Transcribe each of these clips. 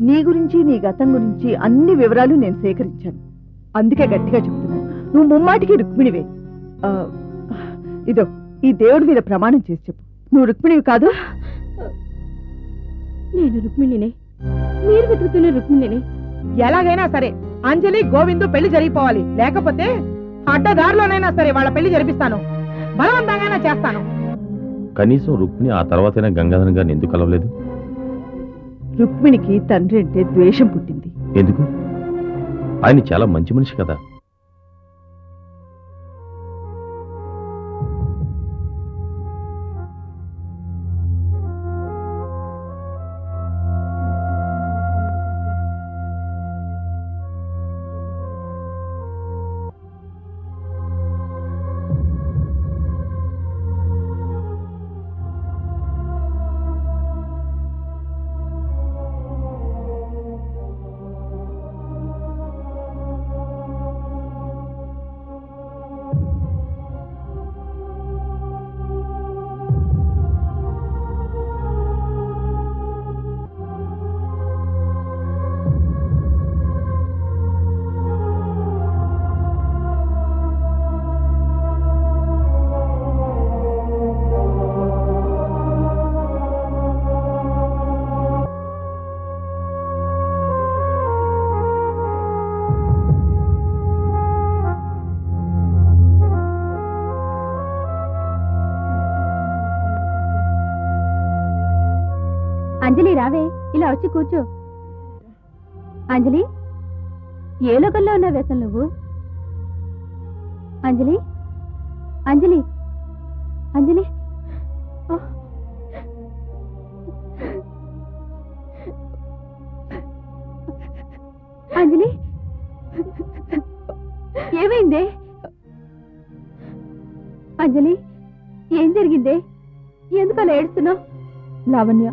నీ గురించి నీ గతం గురించి అన్ని వివరాలు నేను సేకరించాను. అందుకే గట్టిగా చెప్తున్నాను. నువ్వు ముమ్మాటికి రుక్మిణివే. ఆ, ఇదో ఈ దేవుడి మీద ప్రమాణం చేసి చెప్పు. నువ్వు రుక్మిణివి కాదు? నేను రుక్మిణినే. మీరు వెతుకుతున్న రుక్మిణినే. ఎలాగైనా సరే అంజలి గోవిందు పెళ్ళి జరిగిపోవాలి. లేకపోతే అడ్డదారిలోనైనా సరే వాళ్ళ పెళ్ళి జరిపిస్తాను. బలవంతంగానే చేస్తాను. కనీసం రుక్మిణి ఆ తర్వాతైనా గంగాధరం గారిని ఎందుకు కలవలేదు? రుక్మిణికి తండ్రి అంటే ద్వేషం పుట్టింది. ఎందుకు? ఆయన చాలా మంచి మనిషి కదా. అంజలి రావే ఇలా వచ్చి కూర్చో. అంజలి ఏ లోకంలో ఉన్నావు అసలు నువ్వు? అంజలి అంజలి అంజలి. అంజలి ఏమైందే? అంజలి ఏం జరిగిందే? ఎందుకలా ఏడుస్తున్నావు? లావణ్య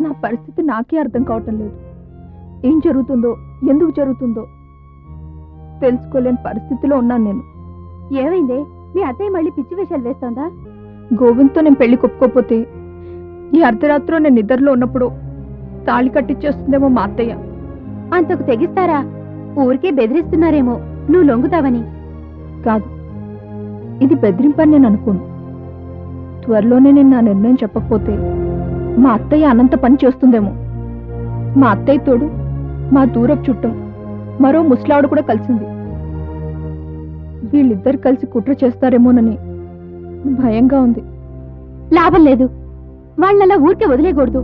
నా పరిస్థితి నాకే అర్థం కావటం లేదు. ఏం జరుగుతుందో ఎందుకు జరుగుతుందో తెలుసుకోలేని పరిస్థితిలో ఉన్నాను నేను. ఏమైందే? మీ అత్తయ్య మళ్ళీ పిచ్చి వేషాలు వేస్తోందా? గోవింద్తో నేను పెళ్ళి కొప్పుకోపోతే ఈ అర్ధరాత్రిలో నేను నిద్రలో ఉన్నప్పుడు తాళి కట్టిచ్చేస్తుందేమో మా అత్తయ్య. అంతకు తెగిస్తారా? ఊరికే బెదిరిస్తున్నారేమో నువ్వు లొంగుతావని. కాదు ఇది బెదిరింపని నేను అనుకోను. త్వరలోనే నేను నా నిర్ణయం చెప్పకపోతే మా అత్తయ్య అనంత పని చేస్తుందేమో. మా అత్తయ్య తోడు మా దూరపు చుట్టం మరో ముసలావిడ కూడా కలిసింది. వీళ్ళిద్దరు కలిసి కుట్ర చేస్తారేమోనని భయంగా ఉంది. లాభం లేదు. వాళ్ళలా ఊరికే వదిలేయకూడదు.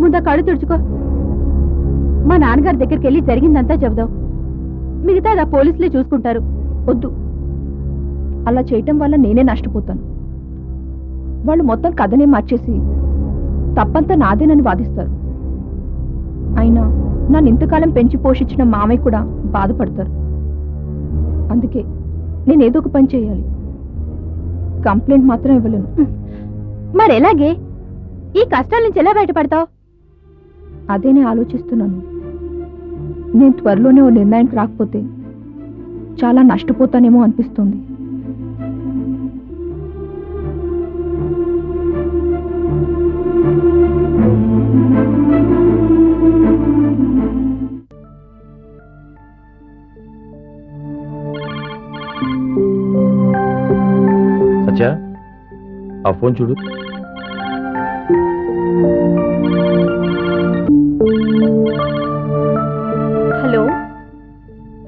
ముందు కాడు కళ్ళు తుడుచుకో. మా నాన్నగారి దగ్గరికి వెళ్ళి జరిగిందంతా చెబుదాం. మిగతా ఆ పోలీసులే చూసుకుంటారు. వద్దు. అలా చేయటం వల్ల నేనే నష్టపోతాను. వాళ్ళు మొత్తం కథనే మార్చేసి తప్పంతా నాదేనని వాదిస్తారు. అయినా నన్ను ఇంతకాలం పెంచి పోషించిన మామయ్య కూడా బాధపడతారు. అందుకే నేను ఏదో ఒక పని చేయాలి. కంప్లైంట్ మాత్రం ఇవ్వలేను. మరి ఎలాగే ఈ కష్టాల నుంచి ఎలా బయటపడతావు? అదే నేను ఆలోచిస్తున్నాను. నేను త్వరలోనే ఓ నిర్ణయానికి రాకపోతే చాలా నష్టపోతానేమో అనిపిస్తుంది. ఆ ఫోన్ చూడు. హలో?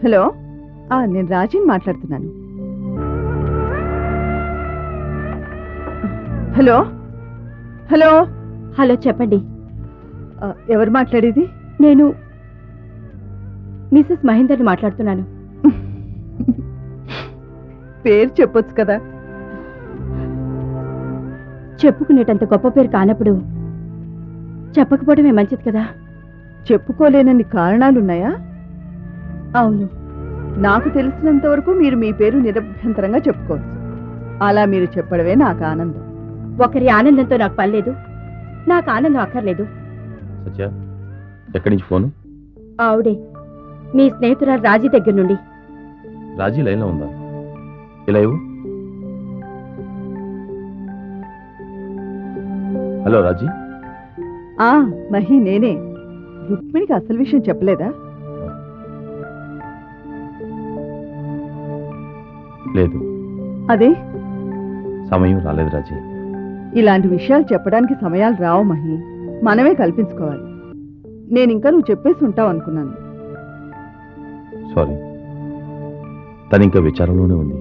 హలో? ఆ నేను రాజీని మాట్లాడుతున్నాను. హలో? హలో? హలో చెప్పండి. ఎవరు మాట్లాడేది? నేను మిసెస్ మహేందర్ని మాట్లాడుతున్నాను. పేరు చెప్పొచ్చు కదా. చెప్పుకునేటంత గొప్ప పేరు కానప్పుడు చెప్పకపోవడమే మంచిది కదా? చెప్పుకోలేనన్ని కారణాలున్నాయా? అవును. నాకు తెలిసినంత వరకు మీరు మీ పేరు నిరభ్యంతరంగా చెప్పుకోవచ్చు. అలా మీరు చెప్పడమే నాకు ఆనందం. ఒకరి ఆనందంతో నాకు పనిలేదు. నాకు ఆనందం అక్కర్లేదు. సత్య ఎక్కడి నుంచి ఫోను? ఆవిడే మీ స్నేహితురాలు రాజీ దగ్గర నుండి. రాజీ లైన్లో ఉందా? ఇలా ఇవ్వు. హలో రాజీ. ఆ మహి నేనే. రుక్మిణికి అసలు విషయం చెప్పలేదా? లేదు. అదే? సమయం రాలేదు రాజీ. ఇలాంటి విషయాలు చెప్పడానికి సమయాలు రావు మహి. మనమే కల్పించుకోవాలి. నేను ఇంకా నువ్వు చెప్పేసి ఉంటావు అనుకున్నాను. సారీ. తను ఇంకా విచారంలోనే ఉంది.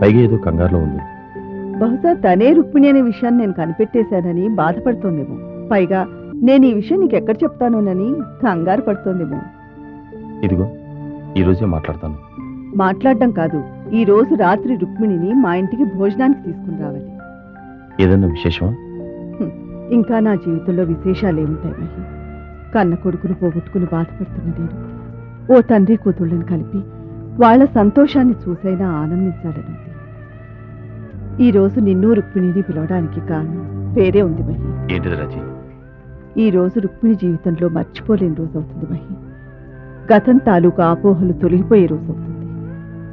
పైగా ఏదో కంగారులో ఉంది. బహుశా తనే రుక్మిణి అనే విషయాన్ని నేను కనిపెట్టేశానని బాధపడుతోందేమో. పైగా నేను ఈ విషయం నీకు ఎక్కడ చెప్తానోనని కంగారు పడుతోందేమో. ఇదిగో ఈరోజే మాట్లాడతాను. మాట్లాడడం కాదు ఈ రోజు రాత్రి రుక్మిణిని మా ఇంటికి భోజనానికి తీసుకుని రావాలి. ఏదన్నా విశేషమా? ఇంకా నా జీవితంలో విశేషాలు ఏముంటాయి మహి. కన్న కొడుకును పోగొట్టుకుని బాధపడుతున్న నేను ఓ తండ్రి కూతుళ్ళని కలిపి వాళ్ళ సంతోషాన్ని చూసైనా ఆనందించాలని ఉంది ఈ రోజు నిన్ను రుక్మిణిని పిలవడానికి కారణం వేరే ఉంది మహి. ఏంటిది రాజీ? ఈ రోజు రుక్మిణి జీవితంలో మర్చిపోలేని రోజు అవుతుంది మహి. గతం తాలూకు ఆపోహలు తొలగిపోయే రోజు అవుతుంది.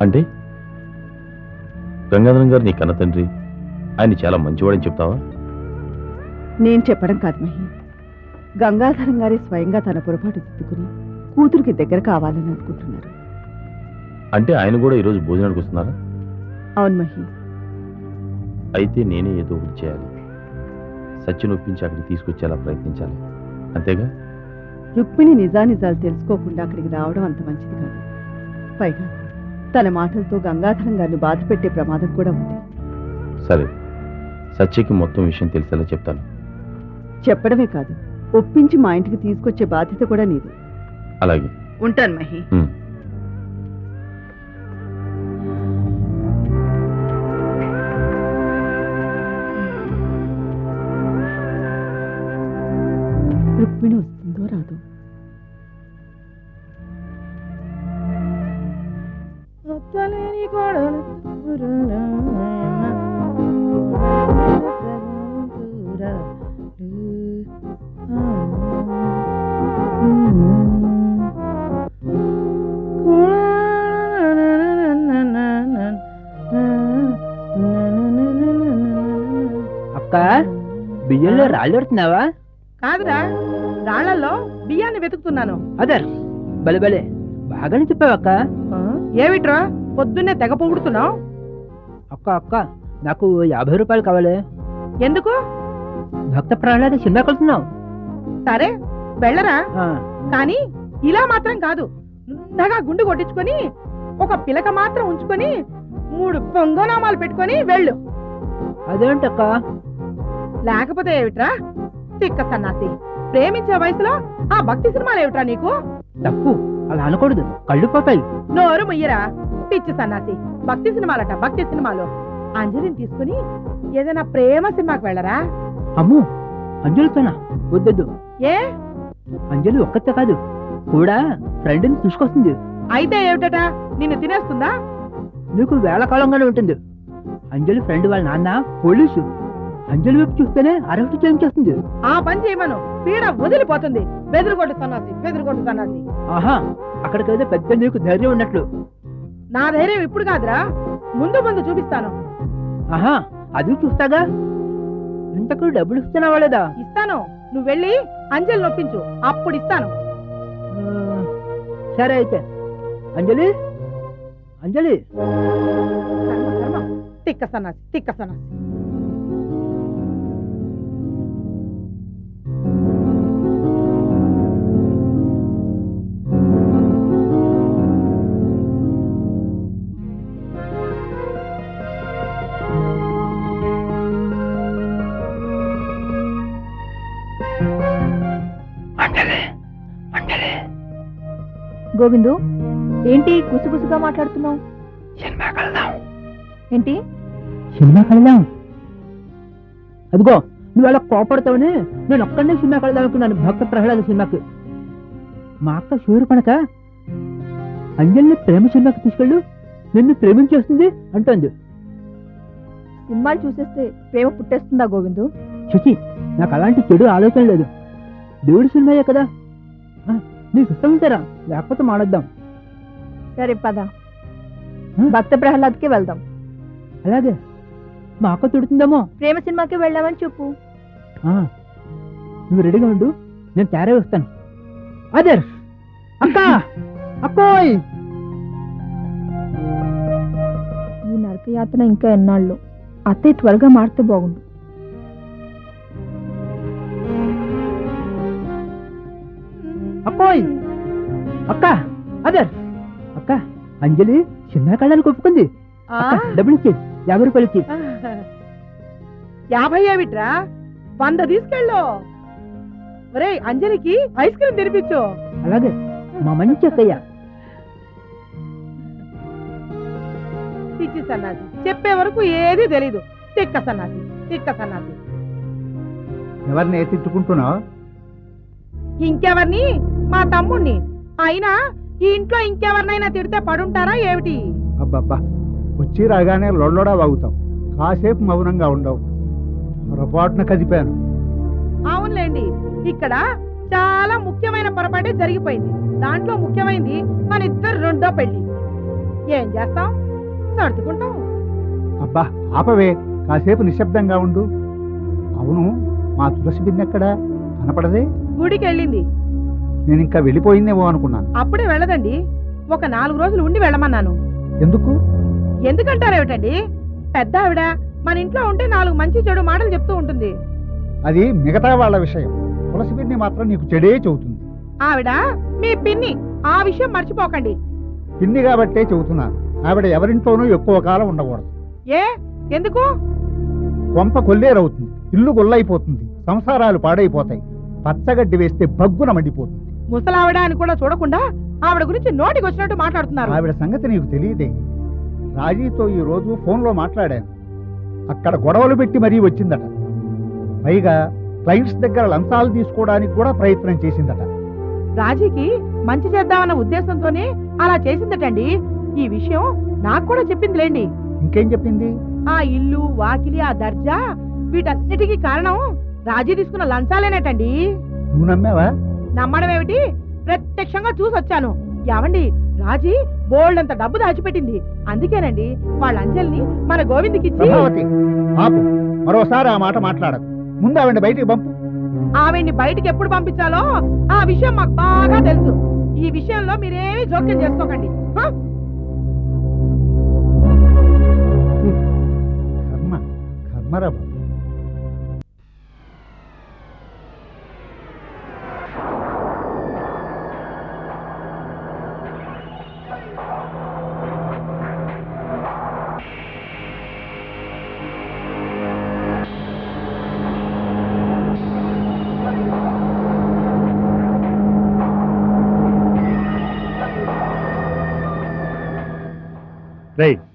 అంటే? గంగాధరం గారు నీ కన్న తండ్రి ఆయన చాలా మంచివాడని చెప్తావా? నేను చెప్పడం కాదు మహి. గంగాధరం గారే స్వయంగా తన పొరపాటు దిద్దుకుని కూతురికి దగ్గర కావాలని అనుకుంటున్నారు. అంటే ఆయన కూడా ఈరోజు భోజనానికి వస్తున్నారా? అవును మహి. అయితే నేనే ఏదో ఒకటి చేయాలి. సచిన్ ఒప్పించి అక్కడికి తీసుకొచ్చేలా ప్రయత్నించాలి. అంతేగా? రుక్మిణి నిజానిజాలు తెలుసుకోకుండా అక్కడికి రావడం అంత మంచిది కాదు. పైగా తన మాటలతో గంగాధరం గారిని బాధ పెట్టే ప్రమాదం కూడా ఉంది. సరే. సత్యకి మొత్తం విషయం తెలిసేలా చెప్తాను. చెప్పడమే కాదు. ఒప్పించి మా ఇంటికి తీసుకొచ్చే బాధ్యత కూడా నీది. అలాగే. ఉంటాను మహి. రుక్మిణి వస్తుందో రాదో. బియ్యంలో రాళ్ళు పెడుతున్నావా కాదురా రాళ్ళలో బియ్యాన్ని వెతుకుతున్నాను. అదర్ బలే బలే బాగానే చెప్పావక్క ఏమిట్రా పొద్దున్నే తెగ పొగుడుతున్నావు? అక్క అక్క నాకు యాభై రూపాయలు కావాలి. ఎందుకు? భక్త ప్రహ్లాద సినిమా కొలుతున్నావు సరే వెళ్ళరా. కానీ ఇలా మాత్రం కాదు. నున్నగా గుండు కొట్టించుకొని ఒక పిలక మాత్రం ఉంచుకొని మూడు పొంగనామాలు పెట్టుకొని వెళ్ళు. అదేంటక్క? లేకపోతే ఏమిట్రా? తిక్క సన్నాసి ప్రేమించే వయసులో ఆ భక్తి సినిమాలు ఏమిట్రా నీకు? తప్పు. అలా అనకూడదు. కళ్ళు పోతాయి. నోరు ముయ్యరా. పిచ్చి సన్నాసి. భక్తి సినిమాలట భక్తి సినిమాలు. అంజలిని తీసుకుని ఏదైనా ప్రేమ సినిమాకి వెళ్ళరా? అమ్ము అంజలితోనా? వద్దొద్దు. ఏ? అంజలి ఒక్కతే కాదు. కూడా ఫ్రెండ్ని తీసుకొస్తుంది అయితే ఏమిటట? నిన్ను తినేస్తుందా? నీకు వేళ కాలంగానే ఉంటుంది. అంజలి ఫ్రెండ్ వాళ్ళ నాన్న పోలీసు. అంజలి వైపు చూస్తేనే అరెస్ట్ చేయించేస్తుంది ఆ పని చేయమను. పీడ వదిలిపోతుంది. బెదిరిగొట్టు సన్నాసి బెదిరిగొట్టు సన్నాసి. ఆహా అక్కడికైతే పెద్ద నీకు ధైర్యం ఉన్నట్లు. నా ధైర్యం ఇప్పుడు కాదురా. ముందు ముందు చూపిస్తాను. ఆహా అది చూస్తాగా? ఇంతకు డబ్బులు ఇస్తున్నావా లేదా? ఇస్తాను. నువ్వు వెళ్ళి అంజలి నొప్పించు అప్పుడు ఇస్తాను. సరే అయితే. అంజలి? అంజలి. తిక్క సన్నాసి తిక్క సన్నాసి. గోవిందు ఏంటి గుసగుసగా మాట్లాడుతున్నావు? ఏంటి? వెళ్దాం అదిగో నువ్వు అలా కోపడతావని నేను ఒక్కడనే వెళ్దాం అనుకున్నాను భక్త ప్రహ్లాద సినిమాకి. మా అక్క శూర్పణక అంజలిని ప్రేమ సినిమాకి తీసుకెళ్ళు నిన్ను ప్రేమించేస్తుంది అంటోంది. సినిమాలు చూసేస్తే ప్రేమ పుట్టేస్తుందా గోవిందు? చిచి నాకు అలాంటి చెడు ఆలోచన లేదు. దేవుడి సినిమాయే కదా? నీకు ఇష్టం ఉంటారా లేకపోతే మాడొద్దాం సరే పద? భక్త ప్రహ్లాద్కి వెళ్దాం. అలాగే. మా అక్క తిడుతుందేమో. ప్రేమ సినిమాకి వెళ్ళామని చెప్పు. నువ్వు రెడీగా ఉండు నేను తయారై వస్తాను. అదర్ అక్క! అక్కోయ్! ఈ నరకయాతన ఇంకా ఎన్నాళ్ళు. అత్తయ్య త్వరగా మారితే బాగుండు. అక్కోయ్! అక్క! అదర్! అక్క! అంజలి చిన్న కళ్ళని కొప్పుకుంది. డబ్బులు ఇచ్చి యాభై రూపాయలు ఇచ్చి యాభై ఏమిట్రా? వంద తీసుకెళ్ళు. ఒరేయ్ అంజలికి ఐస్ క్రీమ్ తినిపించు. అలాగే. మా మంచి అక్కయ్య. పిచ్చి సన్నాసి. చెప్పే వరకు ఏది తెలీదు. తిక్క సన్నాసి. తిక్క సన్నాసి. ఎవరిని తిట్టుకుంటున్నావు? ఇంకెవరిని? మా తమ్ముణ్ణి. అయినా ఈ ఇంట్లో ఇంకెవరినైనా తిడితే పడుంటారా ఏమిటి? అబ్బబ్బా వచ్చి రాగానే లొల్లడా వాగుతావు. కాసేపు మౌనంగా ఉండవు. పొరపాటున కదిపాను. అవునులేండి ఇక్కడ చాలా ముఖ్యమైన పొరపాటే జరిగిపోయింది. దాంట్లో ముఖ్యమైనది మన ఇద్దరు రెండో పెళ్ళి ఏం చేస్తాం? సర్దుకుంటాం. అబ్బా ఆపవే కాసేపు నిశ్శబ్దంగా ఉండు. అవును మా తులసి బిన్నెక్కడా కనపడదే? గుడికి వెళ్ళింది నేను ఇంకా వెళ్ళిపోయిందేమో అనుకున్నాను. అప్పుడే వెళ్ళదండి. ఒక నాలుగు రోజులు ఉండి వెళ్ళమన్నాను. ఎందుకు? ఎందుకంటారేమిటండి? పెద్ద ఆవిడ మన ఇంట్లో ఉంటే నాలుగు మంచి చెడు మాటలు చెప్తూ ఉంటుంది. అది మిగతా వాళ్ళ విషయం. తులసి బిన్ని మాత్రం నీకు చెడే చెబుతుంది. ఆవిడ మీ పిన్ని ఆ విషయం మర్చిపోకండి. పిన్ని కాబట్టే చెబుతున్నాను. ఆవిడ ఎవరింట్లోనూ ఎక్కువ కాలం ఉండకూడదు. ఏ? ఎందుకు? కొంప కొల్లేరవుతుంది. ఇల్లు గొల్లైపోతుంది. సంసారాలు పాడైపోతాయి. పచ్చగడ్డి వేస్తే బగ్గున మండిపోతుంది. ముసలావిడ అని కూడా చూడకుండా ఆవిడ గురించి నోటికి వచ్చినట్టు మాట్లాడుతున్నారు. ఆవిడ సంగతి నీకు తెలియదే. రాజీతో ఈ రోజు ఫోన్లో మాట్లాడాను. అక్కడ గొడవలు పెట్టి మరీ వచ్చిందట. పైగా క్లయింట్స్ దగ్గర లంచాలు తీసుకోవడానికి కూడా ప్రయత్నం చేసిందట. రాజీకి మంచి చేద్దామన్న ఉద్దేశంతోనే అలా చేసిందటండి. ఈ విషయం నాకు కూడా చెప్పిందిలేండి. ఇంకేం చెప్పింది? ఆ ఇల్లు వాకిలి ఆ దర్జా వీటన్నిటికీ కారణం రాజీ తీసుకున్న లంచాలేనటండి? నువ్వు నమ్మావా? నమ్మడం ఏమిటి? ప్రత్యక్షంగా చూసి వచ్చాను. యావండి రాజీ బోల్డ్ అంత డబ్బు దాచిపెట్టింది. అందుకేనండి వాళ్ళ అంజల్ని మన ఆపు. మరోసారి ఆ మాట మాట్లాడకు. ముందు ఆవిడ బయటికి పంపు. ఆవిడ్ని బయటికి ఎప్పుడు పంపించాలో ఆ విషయం మాకు బాగా తెలుసు. ఈ విషయంలో మీరేమీ జోక్యం చేసుకోకండి? కర్మ కర్మరా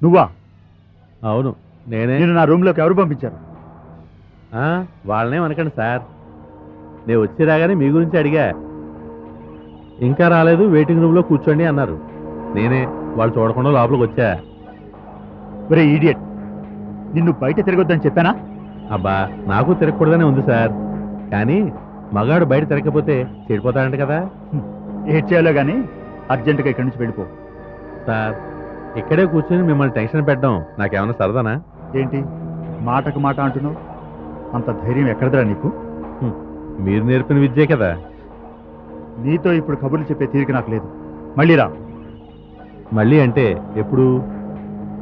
నువ్వా? అవును నేనే. నేను నా రూమ్లోకి ఎవరు పంపించారు? వాళ్ళనే అనకండి సార్. నేను వచ్చి రాగానే మీ గురించి అడిగా. ఇంకా రాలేదు వెయిటింగ్ రూమ్లో కూర్చోండి అన్నారు. నేనే వాళ్ళు చూడకుండా లోపలికి వచ్చా. ఒరే ఈడియట్ నిన్ను బయట తిరగొద్దని చెప్పానా? అబ్బా నాకు తిరగకూడదనే ఉంది సార్. కానీ మగాడు బయట తిరగకపోతే చెడిపోతాడంట కదా. ఏడ్ చేయాలో గానీ అర్జెంటుగా ఇక్కడి నుంచి వెళ్ళిపో. సార్ ఇక్కడే కూర్చొని మిమ్మల్ని టెన్షన్ పెట్టడం నాకేమన్నా సరదానా? ఏంటి? మాటకు మాట అంటున్నావు? అంత ధైర్యం ఎక్కడదరా నీకు? మీరు నేర్పిన విద్యే కదా. నీతో ఇప్పుడు కబుర్లు చెప్పే తీరిక నాకు లేదు. మళ్ళీ రా. మళ్ళీ అంటే ఎప్పుడు?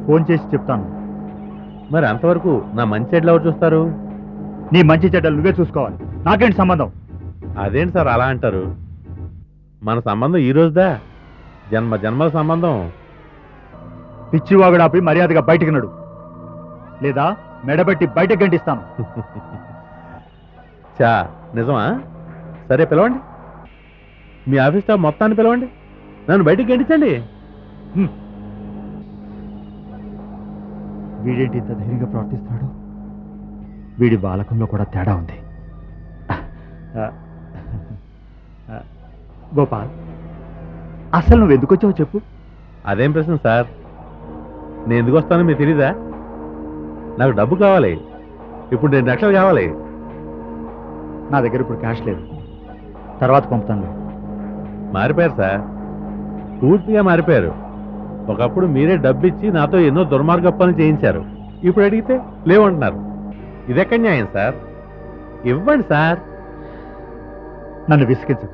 ఫోన్ చేసి చెప్తాను. మరి అంతవరకు నా మంచి చెడ్లు ఎవరు చూస్తారు? నీ మంచి చెడ్డలు నువ్వే చూసుకోవాలి. నాకేంటి సంబంధం? అదేంటి సార్ అలా అంటారు? మన సంబంధం ఈ రోజుదా? జన్మ జన్మల సంబంధం. పిచ్చివాగుడాపి మర్యాదగా బయటికి నడు. లేదా మెడబెట్టి బయటకు గంటిస్తాను. చా నిజమా? సరే పిలవండి. మీ ఆఫీస్ స్టాఫ్ మొత్తాన్ని పిలవండి. నన్ను బయటికి గెంటించండి. వీడేంటి ఇంత ధైర్యంగా ప్రవర్తిస్తున్నాడు? వీడి బాలకంలో కూడా తేడా ఉంది. గోపాల్ అసలు నువ్వు ఎందుకు వచ్చావో చెప్పు. అదేం ప్రశ్న సార్? నేను ఎందుకు వస్తానో మీకు తెలీదా? నాకు డబ్బు కావాలి. ఇప్పుడు రెండు లక్షలు కావాలి. నా దగ్గర ఇప్పుడు క్యాష్ లేదు. తర్వాత పంపుతాను. మారిపోయారు సార్. పూర్తిగా మారిపోయారు. ఒకప్పుడు మీరే డబ్బు ఇచ్చి నాతో ఎన్నో దుర్మార్గ పనులు చేయించారు. ఇప్పుడు అడిగితే లేవంటున్నారు. ఇదెక్కడ న్యాయం సార్? ఇవ్వండి సార్. నన్ను విసిగించు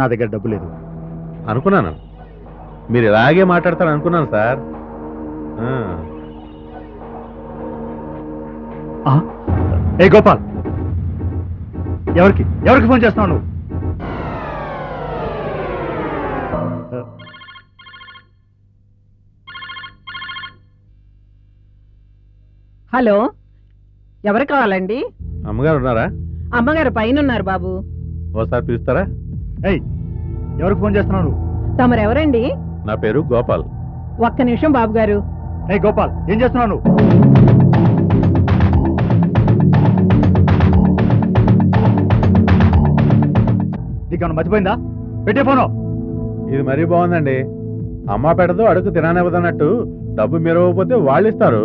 నా దగ్గర డబ్బు లేదు. అనుకున్నాను. మీరు ఇలాగే మాట్లాడతారు అనుకున్నాను సార్? ఏ గోపాల్. ఎవరికి? ఎవరికి ఫోన్ చేస్తున్నావు నువ్వు? హలో. ఎవరు కావాలండి? అమ్మగారు ఉన్నారా? అమ్మగారు పైన ఉన్నారు బాబు. ఓసారి పిలుస్తారా? ఏయ్ ఎవరికి ఫోన్ చేస్తున్నావు నువ్వు? తమరెవరండి? నా పేరు గోపాల్. ఒక్క నిమిషం బాబు గారు ఏ గోపాల్ ఏం చేస్తున్నావు నువ్వు? నీకేమన్నా మర్చిపోయిందా? పెట్టే ఫోను. ఇది మరీ బాగుందండి. అమ్మ పెడదు అడుగు తిననివ్వదన్నట్టు డబ్బు మీరు ఇవ్వకపోతే వాళ్ళు ఇస్తారు